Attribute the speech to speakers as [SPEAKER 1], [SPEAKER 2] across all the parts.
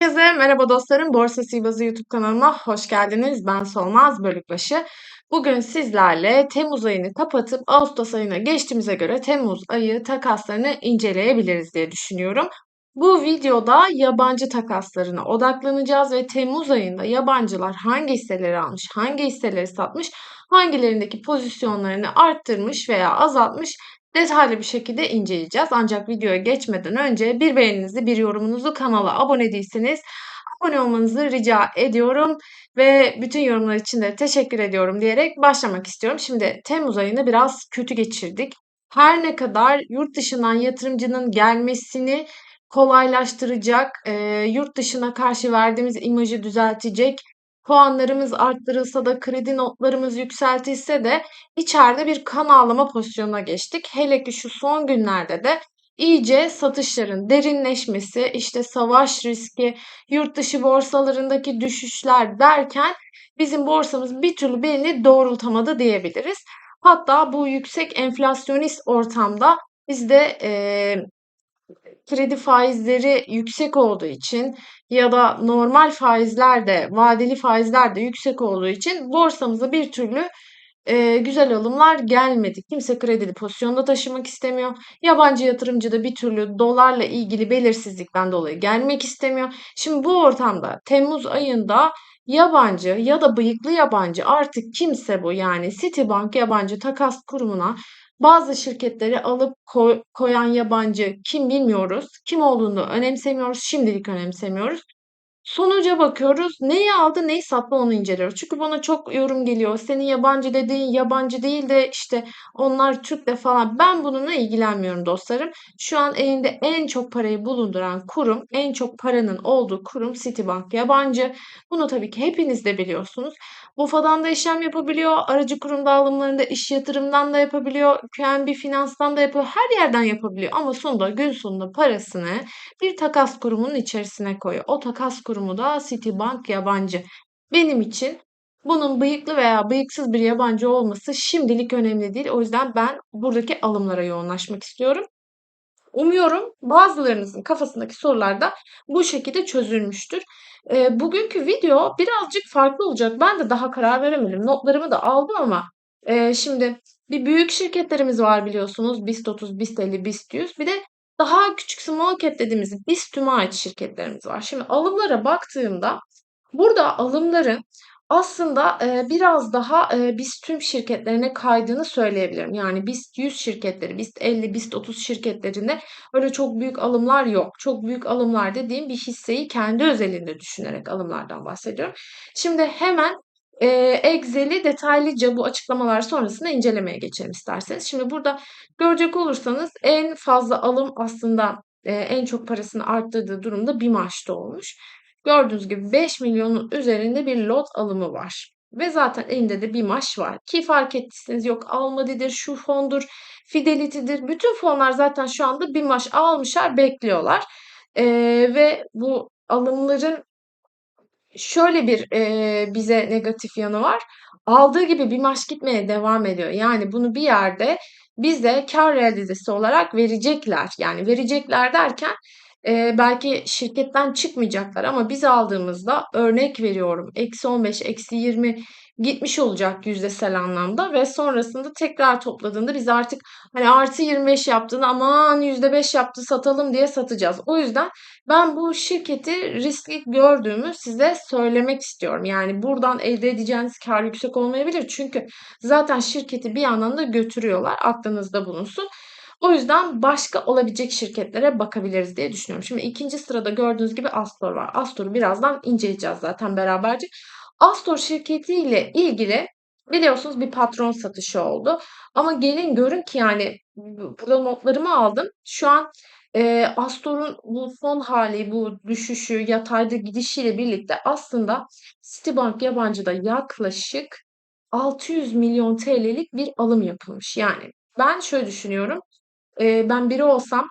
[SPEAKER 1] Herkese merhaba dostlarım. Borsa Sivası YouTube kanalıma hoş geldiniz. Ben Solmaz Bölükbaşı. Bugün sizlerle Temmuz ayını kapatıp Ağustos ayına geçtiğimize göre Temmuz ayı takaslarını inceleyebiliriz diye düşünüyorum. Bu videoda yabancı takaslarına odaklanacağız ve Temmuz ayında yabancılar hangi hisseleri almış, hangi hisseleri satmış, hangilerindeki pozisyonlarını arttırmış veya azaltmış detaylı bir şekilde inceleyeceğiz. Ancak videoya geçmeden önce bir beğeninizi, bir yorumunuzu, kanala abone değilseniz abone olmanızı rica ediyorum ve bütün yorumlar için de teşekkür ediyorum diyerek başlamak istiyorum. Şimdi Temmuz ayını biraz kötü geçirdik. Her ne kadar yurt dışından yatırımcının gelmesini kolaylaştıracak, eee, yurt dışına karşı verdiğimiz imajı düzeltecek, puanlarımız arttırılsa da kredi notlarımız yükseltilse de içeride bir kan ağlama pozisyonuna geçtik. Hele ki şu son günlerde de iyice satışların derinleşmesi, işte savaş riski, yurt dışı borsalarındaki düşüşler derken bizim borsamız bir türlü belini doğrultamadı diyebiliriz. Hatta bu yüksek enflasyonist ortamda biz de eee kredi faizleri yüksek olduğu için ya da normal faizler de vadeli faizler de yüksek olduğu için borsamıza bir türlü Eee, güzel alımlar gelmedi. Kimse kredili pozisyonda taşımak istemiyor. Yabancı yatırımcı da bir türlü dolarla ilgili belirsizlikten dolayı gelmek istemiyor. Şimdi bu ortamda Temmuz ayında yabancı ya da bıyıklı yabancı artık kimse bu yani Citibank yabancı takas kurumuna bazı şirketleri alıp koy- koyan yabancı kim bilmiyoruz. Kim olduğunu önemsemiyoruz. Şimdilik önemsemiyoruz. Sonuca bakıyoruz. Neyi aldı, neyi sattı onu inceliyoruz. Çünkü bana çok yorum geliyor. Senin yabancı dediğin yabancı değil de işte onlar Türk de falan. Ben bununla ilgilenmiyorum dostlarım. Şu an elinde en çok parayı bulunduran kurum, en çok paranın olduğu kurum Citibank yabancı. Bunu tabii ki hepiniz de biliyorsunuz. UFA'dan da işlem yapabiliyor. Aracı kurum dağılımlarında iş yatırımdan da yapabiliyor. QNB Finans'tan da yapıyor. Her yerden yapabiliyor. Ama sonunda gün sonunda parasını bir takas kurumunun içerisine koyuyor. O takas kurumu da Citibank yabancı. Benim için bunun bıyıklı veya bıyıksız bir yabancı olması şimdilik önemli değil. O yüzden ben buradaki alımlara yoğunlaşmak istiyorum. Umuyorum bazılarınızın kafasındaki sorular da bu şekilde çözülmüştür. Eee, bugünkü video birazcık farklı olacak. Ben de daha karar veremedim. Notlarımı da aldım ama eee, şimdi bir büyük şirketlerimiz var biliyorsunuz. BIST 30, BIST 50, BIST 100. Bir de daha küçük small cap dediğimiz BIST tüm'e ait şirketlerimiz var. Şimdi alımlara baktığımda burada alımların aslında, eee, biraz daha, eee, BIST tüm şirketlerine kaydığını söyleyebilirim. Yani BIST 100 şirketleri, BIST 50, BIST 30 şirketlerinde öyle çok büyük alımlar yok. Çok büyük alımlar dediğim bir hisseyi kendi özelinde düşünerek alımlardan bahsediyorum. Şimdi hemen, eee, Excel'i detaylıca bu açıklamalar sonrasında incelemeye geçelim isterseniz. Şimdi burada görecek olursanız en fazla alım aslında, eee, en çok parasını arttırdığı durumda BİMAŞ'ta olmuş. Gördüğünüz gibi 5 milyonun üzerinde bir lot alımı var. Ve zaten elinde de bir maş var. Ki fark ettiyseniz yok Almadi'dir, şu fondur, Fidelity'dir. Bütün fonlar zaten şu anda bir maş almışlar, bekliyorlar. Ee, ve bu alımların şöyle bir e, bize negatif yanı var. Aldığı gibi bir maç gitmeye devam ediyor. Yani bunu bir yerde bize kar realizesi olarak verecekler. Yani verecekler derken e, belki şirketten çıkmayacaklar ama biz aldığımızda örnek veriyorum eksi 15, eksi 20 gitmiş olacak yüzdesel anlamda ve sonrasında tekrar topladığında biz artık hani artı 25 yaptığında aman %5 yaptı satalım diye satacağız. O yüzden ben bu şirketi riskli gördüğümü size söylemek istiyorum. Yani buradan elde edeceğiniz kar yüksek olmayabilir. Çünkü zaten şirketi bir yandan da götürüyorlar. Aklınızda bulunsun. O yüzden başka olabilecek şirketlere bakabiliriz diye düşünüyorum. Şimdi ikinci sırada gördüğünüz gibi Astor var. Astor'u birazdan inceleyeceğiz zaten beraberce. Astor şirketiyle ilgili biliyorsunuz bir patron satışı oldu. Ama gelin görün ki yani burada notlarımı aldım. Şu an Eee, Astor'un bu son hali, bu düşüşü, yatayda gidişiyle birlikte aslında Citibank yabancıda yaklaşık 600 milyon TL'lik bir alım yapılmış. Yani ben şöyle düşünüyorum. Eee, ben biri olsam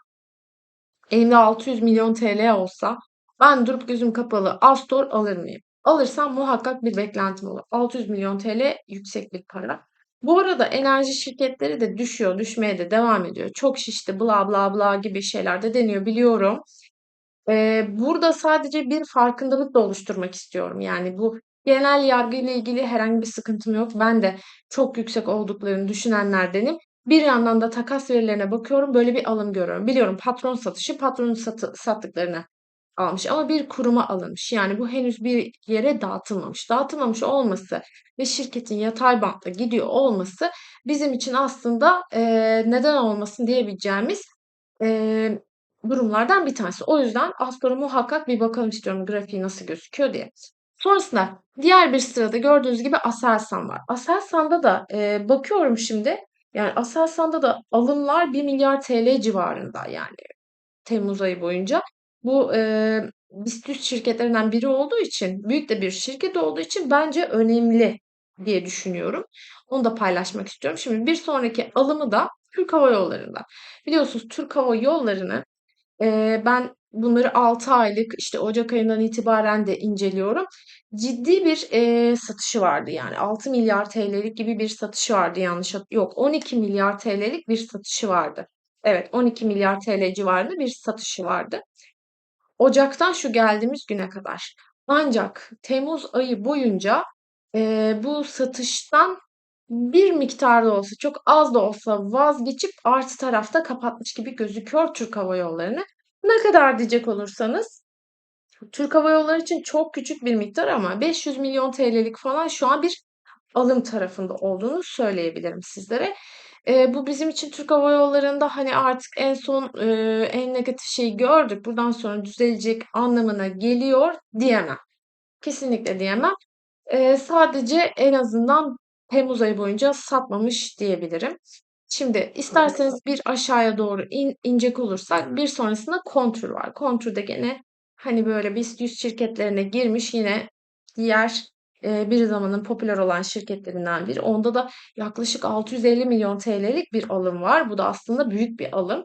[SPEAKER 1] elimde 600 milyon TL olsa ben durup gözüm kapalı Astor alır mıyım? Alırsam muhakkak bir beklentim olur. 600 milyon TL yüksek bir para. Bu arada enerji şirketleri de düşüyor, düşmeye de devam ediyor. Çok şişti, bla bla bla gibi şeyler de deniyor biliyorum. Eee, burada sadece bir farkındalık da oluşturmak istiyorum. Yani bu genel yargıyla ilgili herhangi bir sıkıntım yok. Ben de çok yüksek olduklarını düşünenlerdenim. Bir yandan da takas verilerine bakıyorum, böyle bir alım görüyorum. Biliyorum patron satışı, patronun satı sattıklarını almış ama bir kuruma alınmış. Yani bu henüz bir yere dağıtılmamış. Dağıtılmamış olması ve şirketin yatay bantta gidiyor olması bizim için aslında, eee, neden olmasın diyebileceğimiz, eee, durumlardan bir tanesi. O yüzden az muhakkak bir bakalım istiyorum grafiği nasıl gözüküyor diye. Sonrasında diğer bir sırada gördüğünüz gibi Aselsan var. Aselsan'da da, eee, bakıyorum şimdi, yani Aselsan'da da alımlar ₺1.000.000.000 civarında yani temmuz ayı boyunca. Bu, eee, BIST şirketlerinden biri olduğu için, büyük de bir şirket olduğu için bence önemli diye düşünüyorum. Onu da paylaşmak istiyorum. Şimdi bir sonraki alımı da Türk Hava Yolları'nda. Biliyorsunuz Türk Hava Yolları'nı, eee, ben bunları 6 aylık, işte ocak ayından itibaren de inceliyorum. Ciddi bir, eee, satışı vardı yani ₺6.000.000.000'lik gibi bir satışı vardı yanlış hat yok £12.000.000.000'lik bir satışı vardı. Evet, £12.000.000.000 civarında bir satışı vardı. Ocaktan şu geldiğimiz güne kadar. Ancak temmuz ayı boyunca, eee, bu satıştan bir miktar da olsa, çok az da olsa vazgeçip artı tarafta kapatmış gibi gözüküyor Türk Hava Yolları'nı. Ne kadar diyecek olursanız, Türk Hava Yolları için çok küçük bir miktar ama ₺500.000.000'lik falan şu an bir alım tarafında olduğunu söyleyebilirim sizlere. Eee, bu bizim için Türk Hava Yolları'nda, hani, artık en son, eee, en negatif şeyi gördük, buradan sonra düzelecek anlamına geliyor diyemem. Kesinlikle diyemem. Eee, sadece en azından temmuz ayı boyunca satmamış diyebilirim. Şimdi isterseniz bir aşağıya doğru in inecek olursak bir sonrasında Kontur var. Kontur da gene, hani, böyle BIST 100 şirketlerine girmiş yine diğer, eee, bir zamanın popüler olan şirketlerinden biri. Onda da yaklaşık £650.000.000'lik bir alım var. Bu da aslında büyük bir alım.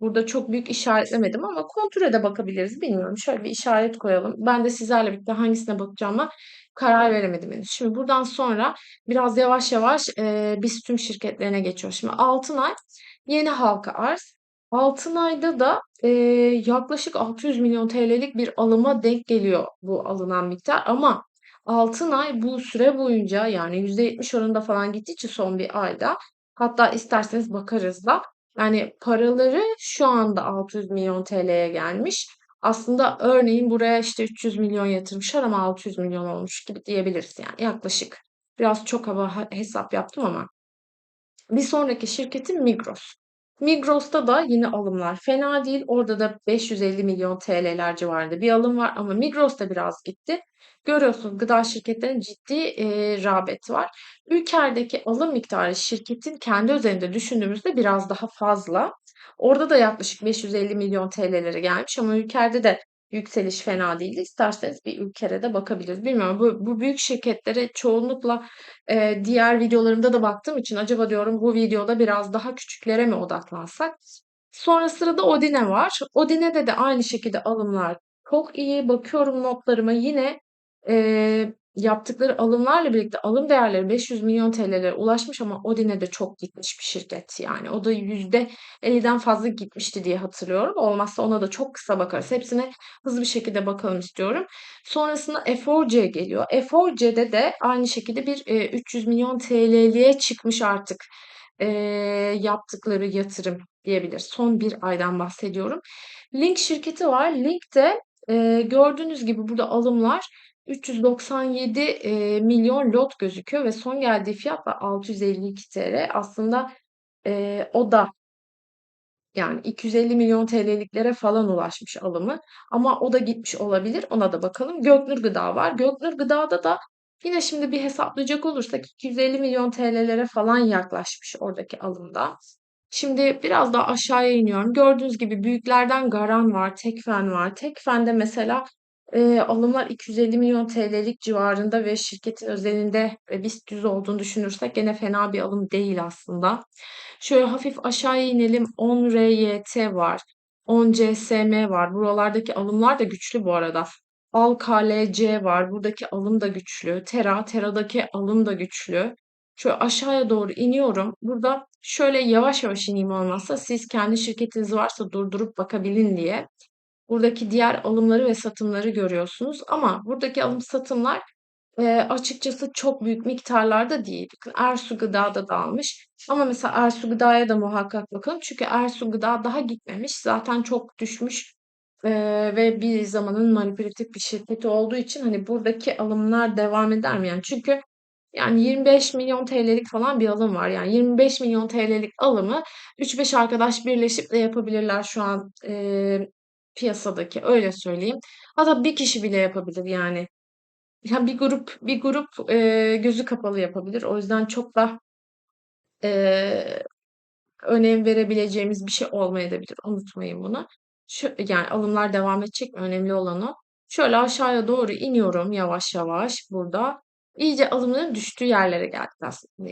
[SPEAKER 1] Burada çok büyük işaretlemedim ama Kontur'a da bakabiliriz. Bilmiyorum, şöyle bir işaret koyalım. Ben de sizlerle birlikte hangisine bakacağıma karar veremedim henüz. Şimdi buradan sonra biraz yavaş yavaş, eee, BIST tüm şirketlerine geçiyoruz. Şimdi Altınay yeni halka arz. Altınay'da da, eee, yaklaşık £600.000.000'lik bir alıma denk geliyor bu alınan miktar ama Altınay bu süre boyunca yani %70 oranında falan gittiği için son bir ayda hatta isterseniz bakarız da yani paraları şu anda £600.000.000'ye gelmiş. Aslında örneğin buraya işte £300.000.000 yatırmışlar ama £600.000.000 olmuş gibi diyebiliriz yani yaklaşık. Biraz çok hava ha hesap yaptım ama. Bir sonraki şirketim Migros. Migros'ta da yine alımlar fena değil. Orada da £550.000.000'ler civarında bir alım var ama Migros'ta biraz gitti. Görüyorsunuz gıda şirketlerinin ciddi, eee, rağbeti var. Ülker'deki alım miktarı şirketin kendi özelinde düşündüğümüzde biraz daha fazla. Orada da yaklaşık £550.000.000'lere gelmiş ama Ülker'de de yükseliş fena değildi. İsterseniz bir Ülker'e de bakabiliriz. Bilmiyorum bu bu büyük şirketlere çoğunlukla, eee, diğer videolarımda da baktığım için acaba diyorum bu videoda biraz daha küçüklere mi odaklansak? Sonra sırada Odine var. Odine'de de aynı şekilde alımlar çok iyi. Bakıyorum notlarıma yine, eee, yaptıkları alımlarla birlikte alım değerleri £500.000.000'lere ulaşmış ama Odine de çok gitmiş bir şirket yani. O da %50'den fazla gitmişti diye hatırlıyorum. Olmazsa ona da çok kısa bakarız. Hepsine hızlı bir şekilde bakalım istiyorum. Sonrasında Eforge geliyor. Eforge'de de aynı şekilde bir, eee, £300.000.000'liğe çıkmış artık, eee, yaptıkları yatırım diyebiliriz. Son bir aydan bahsediyorum. Link şirketi var. Link de, eee, gördüğünüz gibi burada alımlar $397, eee, milyon lot gözüküyor ve son geldiği fiyat da TL652. Aslında, eee, o da yani $250.000.000'liklere falan ulaşmış alımı ama o da gitmiş olabilir. Ona da bakalım. Göknur Gıda var. Göknur Gıda'da da yine şimdi bir hesaplayacak olursak $250.000.000'lere falan yaklaşmış oradaki alımda. Şimdi biraz daha aşağıya iniyorum. Gördüğünüz gibi büyüklerden Garan var, Tekfen var. Tekfen'de mesela, eee, alımlar $250.000.000'lik civarında ve şirketin özelinde ve BIST 100 olduğunu düşünürsek gene fena bir alım değil aslında. Şöyle hafif aşağıya inelim. ONRYT var, ONCSM var. Buralardaki alımlar da güçlü bu arada. ALKLC var. Buradaki alım da güçlü. Tera, Tera'daki alım da güçlü. Şöyle aşağıya doğru iniyorum. Burada şöyle yavaş yavaş ineyim olmazsa siz kendi şirketiniz varsa durdurup bakabilin diye. Buradaki diğer alımları ve satımları görüyorsunuz. Ama buradaki alım satımlar Eee, açıkçası çok büyük miktarlarda değil. Bakın Ersu Gıda'da da almış. Ama mesela Ersu Gıda'ya da muhakkak bakın. Çünkü Ersu Gıda daha gitmemiş. Zaten çok düşmüş eee, ve bir zamanın manipülatif bir şirketi olduğu için hani buradaki alımlar devam eder mi? Yani çünkü yani 25 milyon TL'lik falan bir alım var. Yani 25 milyon TL'lik alımı 3-5 arkadaş birleşip de yapabilirler şu an eee, piyasadaki öyle söyleyeyim. Hatta bir kişi bile yapabilir yani. Ya bir grup bir grup eee, gözü kapalı yapabilir. O yüzden çok da eee, önem verebileceğimiz bir şey olmayabilir. Unutmayın bunu. Şu, yani alımlar devam edecek? Önemli olan o. Şöyle aşağıya doğru iniyorum yavaş yavaş burada. İyice alımların düştüğü yerlere geldik aslında.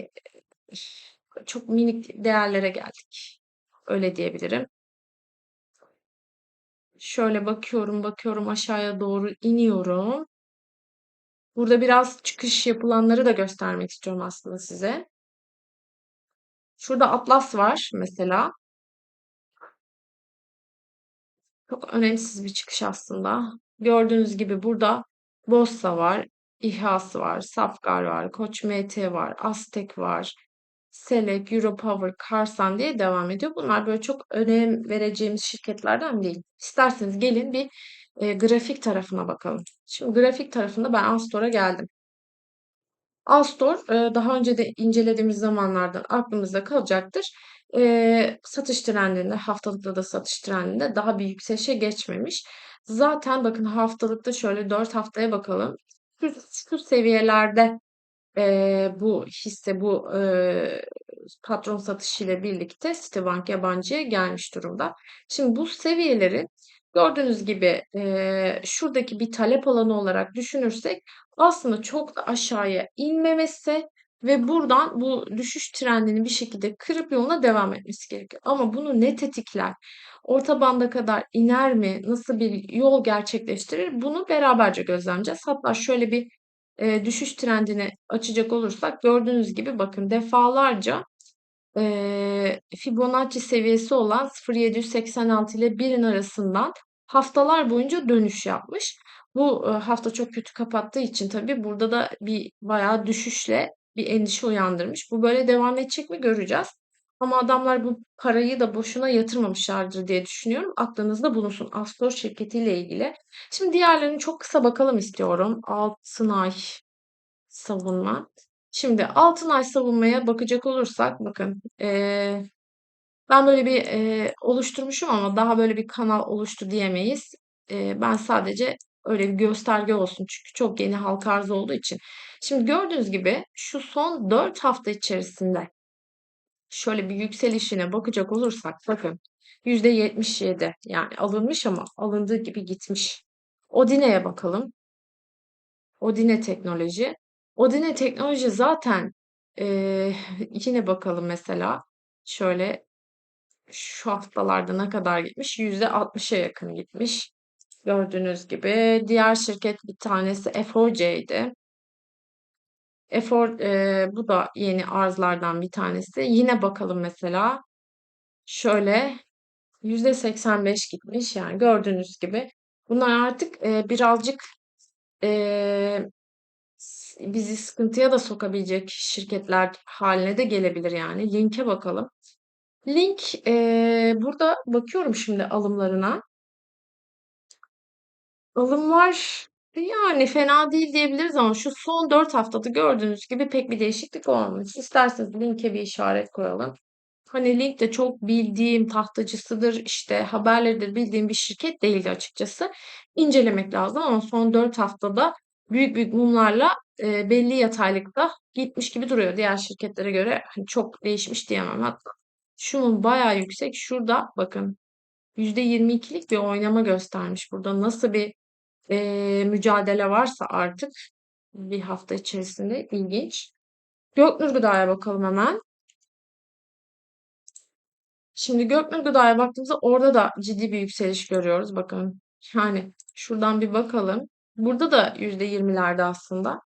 [SPEAKER 1] Çok minik değerlere geldik. Öyle diyebilirim. Şöyle bakıyorum bakıyorum aşağıya doğru iniyorum. Burada biraz çıkış yapılanları da göstermek istiyorum aslında size. Şurada Atlas var mesela. Çok önemsiz bir çıkış aslında. Gördüğünüz gibi burada Bossa var, İHA'sı var, Safgar var, Koç MT var, Aztek var, Selek, Europower, Karsan diye devam ediyor. Bunlar böyle çok önem vereceğimiz şirketlerden değil. İsterseniz gelin bir e, grafik tarafına bakalım. Şimdi grafik tarafında ben Astor'a geldim. Astor e, daha önce de incelediğimiz zamanlardan aklımızda kalacaktır. E, satış trendinde, haftalıkta da satış trendinde daha bir yükselişe geçmemiş. Zaten bakın haftalıkta şöyle 4 haftaya bakalım. Şu, şu seviyelerde e, bu hisse, bu e, patron satışıyla birlikte Citibank yabancıya gelmiş durumda. Şimdi bu seviyeleri gördüğünüz gibi e, şuradaki bir talep alanı olarak düşünürsek aslında çok da aşağıya inmemesi ve buradan bu düşüş trendini bir şekilde kırıp yoluna devam etmesi gerekiyor. Ama bunu ne tetikler? Orta banda kadar iner mi? Nasıl bir yol gerçekleştirir? Bunu beraberce gözlemleyeceğiz. Hatta şöyle bir e, düşüş trendini açacak olursak gördüğünüz gibi bakın defalarca e, Fibonacci seviyesi olan 0.786 ile 1'in arasından haftalar boyunca dönüş yapmış. Bu e, hafta çok kötü kapattığı için tabii burada da bir bayağı düşüşle bir endişe uyandırmış. Bu böyle devam edecek mi göreceğiz. Ama adamlar bu parayı da boşuna yatırmamışlardır diye düşünüyorum. Aklınızda bulunsun Astor şirketiyle ilgili. Şimdi diğerlerini çok kısa bakalım istiyorum. Altınay savunma. Şimdi Altınay savunmaya bakacak olursak bakın eee, ben böyle bir eee, oluşturmuşum ama daha böyle bir kanal oluştu diyemeyiz. Eee, ben sadece öyle bir gösterge olsun çünkü çok yeni halka arz olduğu için. Şimdi gördüğünüz gibi şu son 4 hafta içerisinde şöyle bir yükselişine bakacak olursak bakın %77 yani alınmış ama alındığı gibi gitmiş. Odine'ye bakalım. Odine Teknoloji. Odine Teknoloji zaten eee, yine bakalım mesela şöyle şu haftalarda ne kadar gitmiş? %60'a yakın gitmiş. Gördüğünüz gibi. Diğer şirket bir tanesi F4C'ydi. Efor eee, bu da yeni arzlardan bir tanesi. Yine bakalım mesela şöyle %85 gitmiş. Yani gördüğünüz gibi bunlar artık eee, birazcık eee, bizi sıkıntıya da sokabilecek şirketler haline de gelebilir yani. Link'e bakalım. Link eee, burada bakıyorum şimdi alımlarına. Alımlar yani fena değil diyebiliriz ama şu son 4 haftada gördüğünüz gibi pek bir değişiklik olmamış. İsterseniz linke bir işaret koyalım. Hani Link de çok bildiğim tahtacısıdır, işte haberleridir bildiğim bir şirket değildi açıkçası. İncelemek lazım ama son 4 haftada büyük büyük mumlarla e, belli yataylıkta gitmiş gibi duruyor. Diğer şirketlere göre hani çok değişmiş diyemem. Hatta şu mum bayağı yüksek. Şurada bakın %22'lik bir oynama göstermiş. Burada nasıl bir e, mücadele varsa artık bir hafta içerisinde ilginç. Göknur Gıda'ya bakalım hemen. Şimdi Göknur Gıda'ya baktığımızda orada da ciddi bir yükseliş görüyoruz. Bakın yani şuradan bir bakalım. Burada da %20'lerde aslında.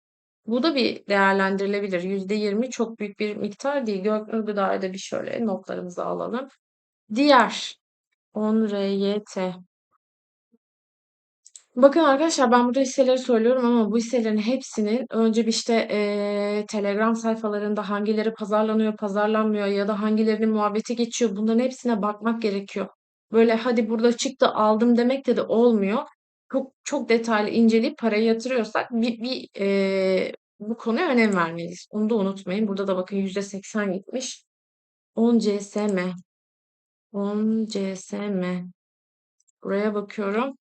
[SPEAKER 1] Bu da bir değerlendirilebilir. %20 çok büyük bir miktar değil. Göknur Gıda'ya da bir şöyle notlarımızı alalım. Diğer 10RYT Bakın arkadaşlar ben burada hisseleri söylüyorum ama bu hisselerin hepsinin önce bir işte eee, Telegram sayfalarında hangileri pazarlanıyor, pazarlanmıyor ya da hangilerinin muhabbeti geçiyor. Bunların hepsine bakmak gerekiyor. Böyle hadi burada çıktı aldım demek de de olmuyor. Çok çok detaylı inceleyip parayı yatırıyorsak bir, bir eee, bu konuya önem vermeliyiz. Onu da unutmayın. Burada da bakın %80 gitmiş. 10 CSM. 10 CSM. Buraya bakıyorum.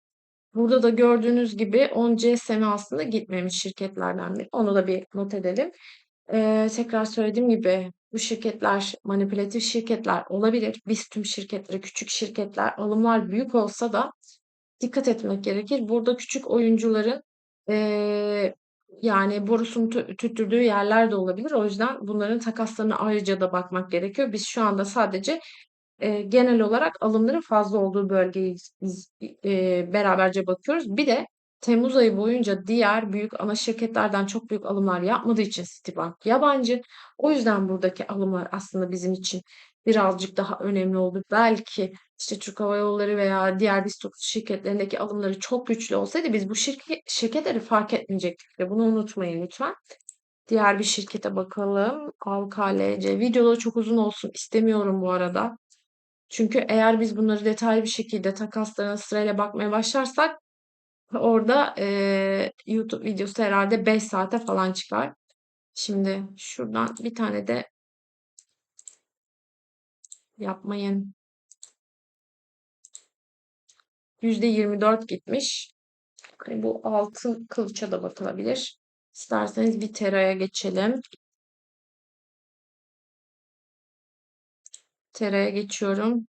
[SPEAKER 1] Burada da gördüğünüz gibi 10C sene aslında gitmemiş şirketlerden biri. Onu da bir not edelim. Ee, tekrar söylediğim gibi bu şirketler manipülatif şirketler olabilir. Biz tüm şirketleri, küçük şirketler, alımlar büyük olsa da dikkat etmek gerekir. Burada küçük oyuncuların ee, yani borusunu tü- tüttürdüğü yerler de olabilir. O yüzden bunların takaslarına ayrıca da bakmak gerekiyor. Biz şu anda sadece Eee, genel olarak alımların fazla olduğu bölgeyi biz, eee, beraberce bakıyoruz. Bir de temmuz ayı boyunca diğer büyük ana şirketlerden çok büyük alımlar yapmadığı için Citibank yabancı. O yüzden buradaki alımlar aslında bizim için birazcık daha önemli oldu. Belki işte Türk Hava Yolları veya diğer BIST şirketlerindeki alımları çok güçlü olsaydı biz bu şirket, şirketleri fark etmeyecektik. Ve bunu unutmayın lütfen. Diğer bir şirkete bakalım. AVKLC. Videoları çok uzun olsun istemiyorum bu arada. Çünkü eğer biz bunları detaylı bir şekilde takaslarına sırayla bakmaya başlarsak orada eee, YouTube videosu herhalde 5 saate falan çıkar. Şimdi şuradan bir tane de yapmayın. %24 gitmiş. Hani bu altın kılıça da bakılabilir. İsterseniz bir teraya geçelim. Teraya geçiyorum.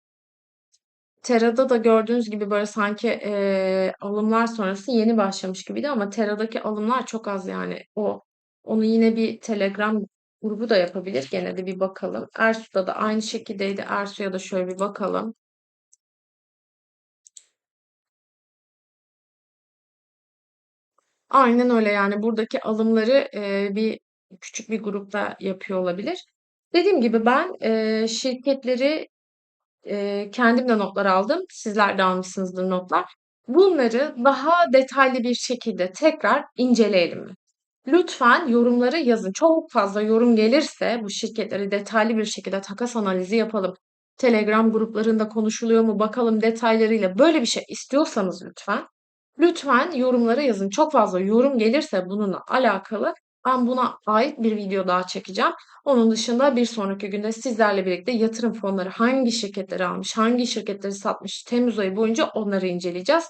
[SPEAKER 1] Tera'da da gördüğünüz gibi böyle sanki eee, alımlar sonrası yeni başlamış gibiydi ama Tera'daki alımlar çok az yani. O onu yine bir Telegram grubu da yapabilir. Gene de bir bakalım. Ersu'da da aynı şekildeydi. Ersu'ya da şöyle bir bakalım. Aynen öyle yani buradaki alımları eee, bir küçük bir grupta yapıyor olabilir. Dediğim gibi ben eee, şirketleri Eee, kendim notlar aldım. Sizler de almışsınızdır notlar. Bunları daha detaylı bir şekilde tekrar inceleyelim? Lütfen yorumları yazın. Çok fazla yorum gelirse bu şirketleri detaylı bir şekilde takas analizi yapalım. Telegram gruplarında konuşuluyor mu bakalım detaylarıyla. Böyle bir şey istiyorsanız lütfen Lütfen yorumlara yazın. Çok fazla yorum gelirse bununla alakalı ben buna ait bir video daha çekeceğim. Onun dışında bir sonraki günde sizlerle birlikte yatırım fonları hangi şirketleri almış, hangi şirketleri satmış Temmuz ayı boyunca onları inceleyeceğiz.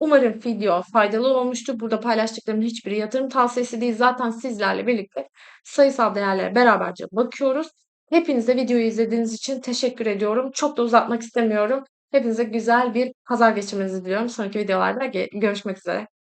[SPEAKER 1] Umarım video faydalı olmuştur. Burada paylaştıklarımın hiçbiri yatırım tavsiyesi değil. Zaten sizlerle birlikte sayısal değerlere beraberce bakıyoruz. Hepinize videoyu izlediğiniz için teşekkür ediyorum. Çok da uzatmak istemiyorum. Hepinize güzel bir pazar geçirmenizi diliyorum. Sonraki videolarda görüşmek üzere.